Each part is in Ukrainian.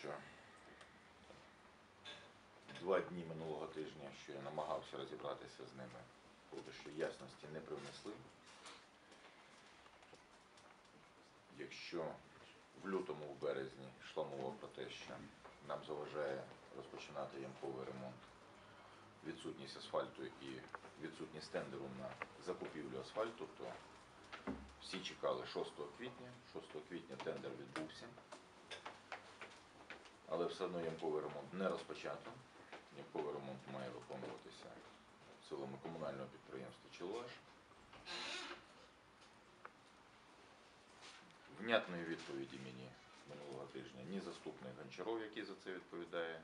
що два дні минулого тижня, що я намагався розібратися з ними, поки що ясності не привнесли. Якщо в лютому, в березні йшла мова про те, що нам заважає розпочинати ямковий ремонт, відсутність асфальту і відсутність тендеру на закупівлю асфальту, то всі чекали 6 квітня. 6 квітня тендер відбувся. Але все одно ямковий ремонт не розпочато. Ямковий ремонт має виконуватися силами комунального підприємства Челаш. Внятної відповіді мені минулого тижня ні заступник Гончаров, який за це відповідає,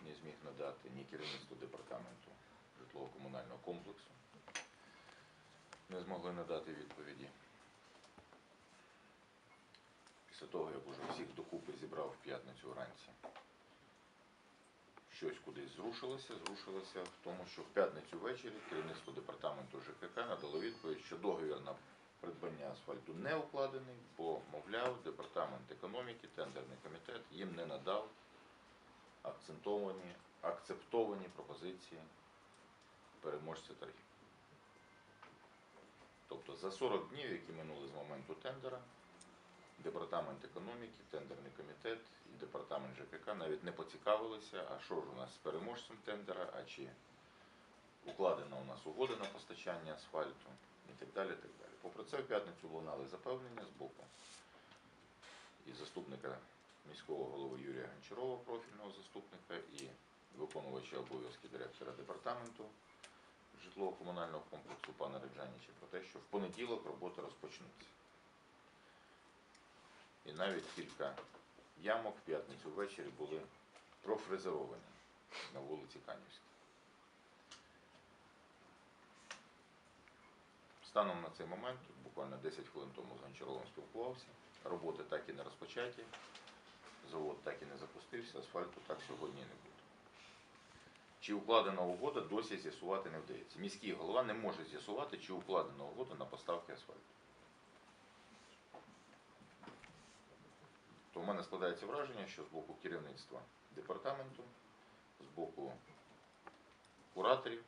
не зміг надати, ні керівництво департаменту житлово-комунального комплексу не змогли надати відповіді. Після того, як уже всіх докупи зібрав в п'ятницю вранці, щось кудись зрушилося, зрушилося в тому, що в п'ятницю ввечері керівництво департаменту ЖКК надало відповідь, що договір на придбання асфальту не укладений, бо, мовляв, департамент економіки, тендерний комітет їм не надав акцентовані, акцептовані пропозиції переможця торгів. Тобто за 40 днів, які минули з моменту тендера, департамент економіки, тендерний комітет і департамент ЖКК навіть не поцікавилися, а що ж у нас з переможцем тендера, а чи укладена у нас угода на постачання асфальту і так далі. так далі. Попри це, в п'ятницю лунали запевнення з боку і заступника міського голови Юрія Гончарова, профільного заступника, і виконувача обов'язки директора департаменту житлово-комунального комплексу пана Реджаніча про те, що в понеділок роботи розпочнуться. І навіть кілька ямок в п'ятницю ввечері були профрезеровані на вулиці Канівській. Станом на цей момент, буквально 10 хвилин тому з Гончаровим спілкувався, роботи так і не розпочаті, завод так і не запустився, асфальту так сьогодні і не буде. Чи укладена угода, досі з'ясувати не вдається. Міський голова не може з'ясувати, чи укладена угода на поставки асфальту. То в мене складається враження, що з боку керівництва департаменту, з боку кураторів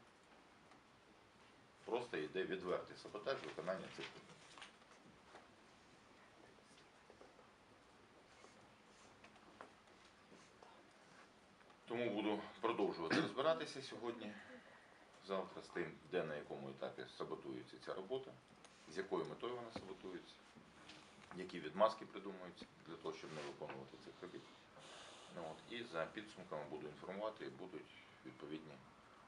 просто йде відвертий саботаж виконання цих. Тому буду продовжувати розбиратися сьогодні, завтра з тим, де на якому етапі саботується ця робота, з якою метою вона саботується, які відмазки придумуються для того, щоб не виконувати цих робіт. Ну, от, і за підсумками буду інформувати, і будуть відповідні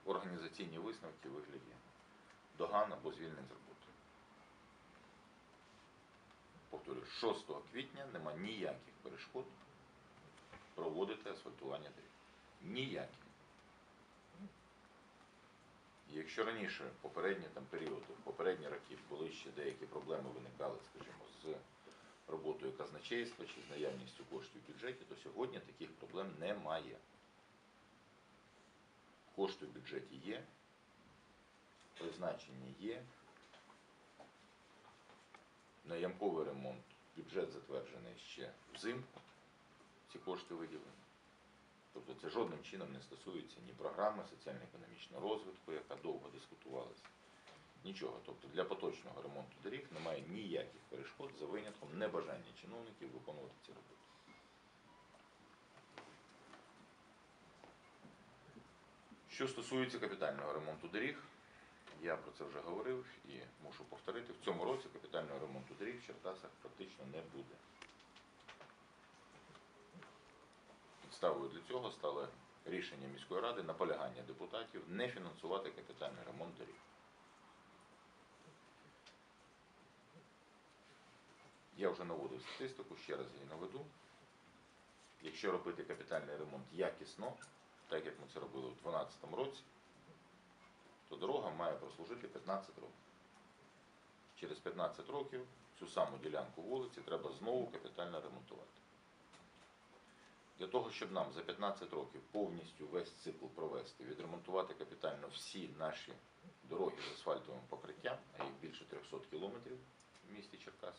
організаційні висновки у вигляді доган або звільнень з роботи. Повторюю, 6 квітня нема ніяких перешкод проводити асфальтування доріг. Ніяких. Якщо раніше, попередні там періоди, попередні роки були ще деякі проблеми виникали, скажімо, з роботою казначейства чи з наявністю коштів в бюджеті, то сьогодні таких проблем немає. Кошти в бюджеті є, призначення є. На ямковий ремонт бюджет затверджений ще взимку, ці кошти виділені. Тобто це жодним чином не стосується ні програми соціально-економічного розвитку, яка довго дискутувалася, нічого. Тобто для поточного ремонту доріг немає ніяких перешкод за винятком небажання чиновників виконувати ці роботи. Що стосується капітального ремонту доріг, я про це вже говорив і мушу повторити, в цьому році капітального ремонту доріг в Черкасах практично не буде. Підставою для цього стало рішення міської ради наполягання депутатів не фінансувати капітальний ремонт доріг. Я вже наводив статистику, ще раз її наведу. Якщо робити капітальний ремонт якісно, так як ми це робили у 2012 році, то дорога має прослужити 15 років. Через 15 років цю саму ділянку вулиці треба знову капітально ремонтувати. Для того, щоб нам за 15 років повністю весь цикл провести, відремонтувати капітально всі наші дороги з асфальтовим покриттям, а їх більше 300 кілометрів в місті Черкас,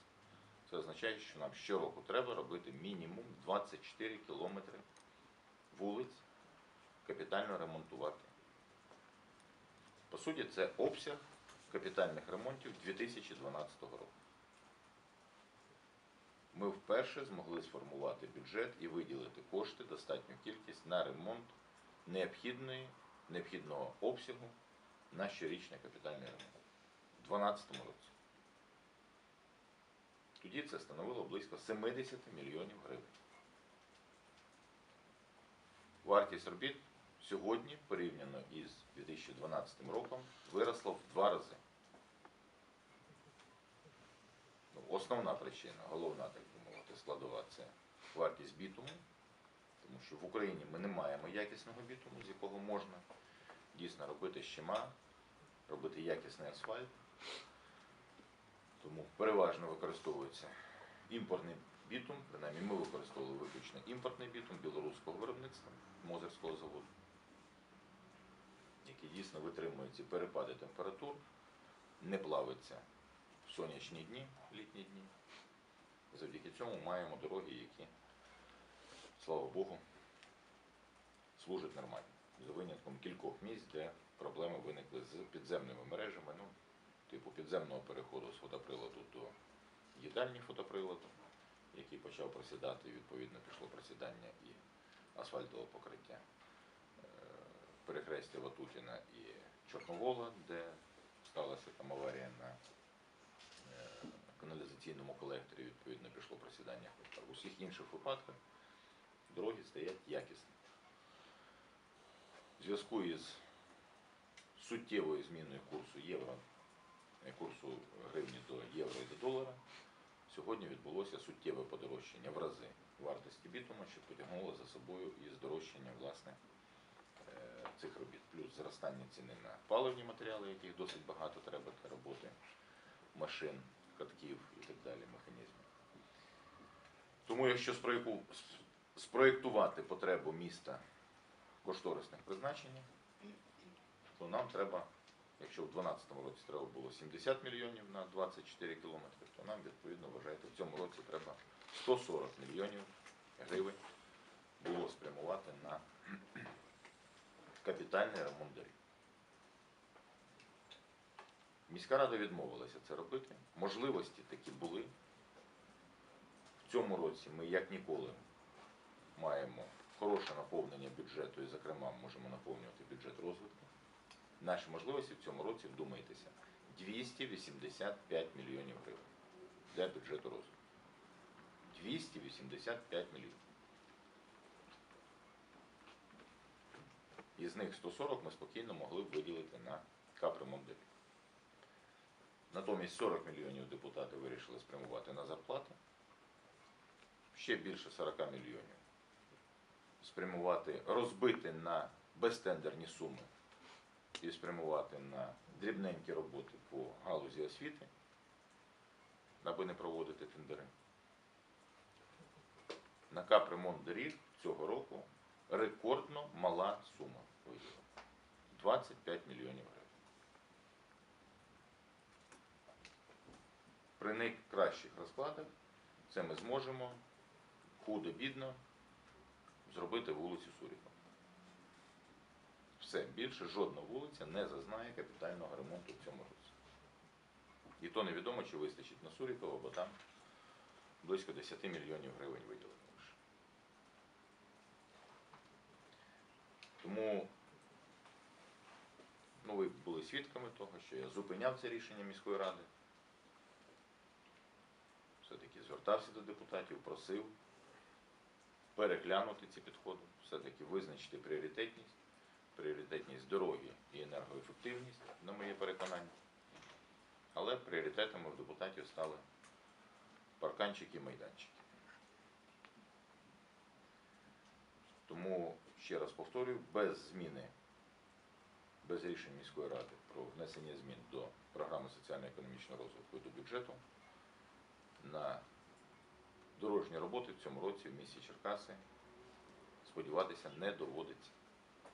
Це означає, що нам щороку треба робити мінімум 24 кілометри вулиць капітально ремонтувати. По суті, це обсяг капітальних ремонтів 2012 року. Ми вперше змогли сформувати бюджет і виділити кошти, достатню кількість на ремонт необхідної, необхідного обсягу на щорічний капітальний ремонт у 2012 році. Тоді це становило близько 70 мільйонів гривень. Вартість робіт сьогодні, порівняно із 2012 роком, виросла в два рази. Ну, Основна причина, головна, так би мовити, складова це вартість бітуму, тому що в Україні ми не маємо якісного бітуму, з якого можна дійсно робити щема, робити якісний асфальт. Тому переважно використовується імпортний бітум, принаймні ми використовували виключно імпортний бітум білоруського виробництва Мозерського заводу, який дійсно витримує ці перепади температур, не плавиться в сонячні дні, літні дні. Завдяки цьому маємо дороги, які, слава Богу, служать нормально. За винятком кількох місць, де проблеми виникли з підземними мережами, ну, типу підземного переходу з до їдальні фотоприладу, який почав просідати, відповідно пішло просідання і асфальтового покриття. Е, Перехрестя Ватутіна і Чорновола, де сталася там аварія на е, каналізаційному колекторі, відповідно пішло просідання. В усіх інших випадках дороги стоять якісно. В зв'язку із суттєвою зміною курсу євро, е, курсу гривні до євро і до долара, сьогодні відбулося суттєве подорожчання в рази вартості бітума, що потягнуло за собою і здорожчання власне е, цих робіт. Плюс зростання ціни на паливні матеріали, яких досить багато треба для роботи машин, катків і так далі, механізмів. Тому якщо спроєктувати потребу міста кошторисних призначень, то нам треба, якщо в 2012 році треба було 70 мільйонів на 24 кілометри, то нам відповідно вважаєте, в цьому році треба 140 мільйонів гривень було спрямувати на капітальний ремонт доріг. Міська рада відмовилася це робити. Можливості такі були. В цьому році ми, як ніколи, маємо хороше наповнення бюджету і, зокрема, можемо наповнювати бюджет розвитку. Наші можливості в цьому році, вдумайтеся, 285 мільйонів гривень для бюджету розвитку. 285 мільйонів. Із них 140 ми спокійно могли б виділити на капремонт. Натомість 40 мільйонів депутати вирішили спрямувати на зарплати. Ще більше 40 мільйонів спрямувати, розбити на безтендерні суми і спрямувати на дрібненькі роботи по галузі освіти, аби не проводити тендери. На капремонт доріг цього року рекордно мала сума виділена. 25 мільйонів гривень. При найкращих розкладах це ми зможемо худо-бідно зробити вулицю Сурікова. Все, більше жодна вулиця не зазнає капітального ремонту в цьому році. І то невідомо, чи вистачить на Сурікова, бо там близько 10 мільйонів гривень виділено лише. Тому ну, ви були свідками того, що я зупиняв це рішення міської ради. Все-таки звертався до депутатів, просив переглянути ці підходи, все-таки визначити пріоритетність, пріоритетність дороги і енергоефективність, на моє переконання. Але пріоритетами в депутатів стали парканчики і майданчики. Тому, ще раз повторюю, без зміни, без рішень міської ради про внесення змін до програми соціально-економічного розвитку і до бюджету на дорожні роботи в цьому році в місті Черкаси сподіватися не доводиться.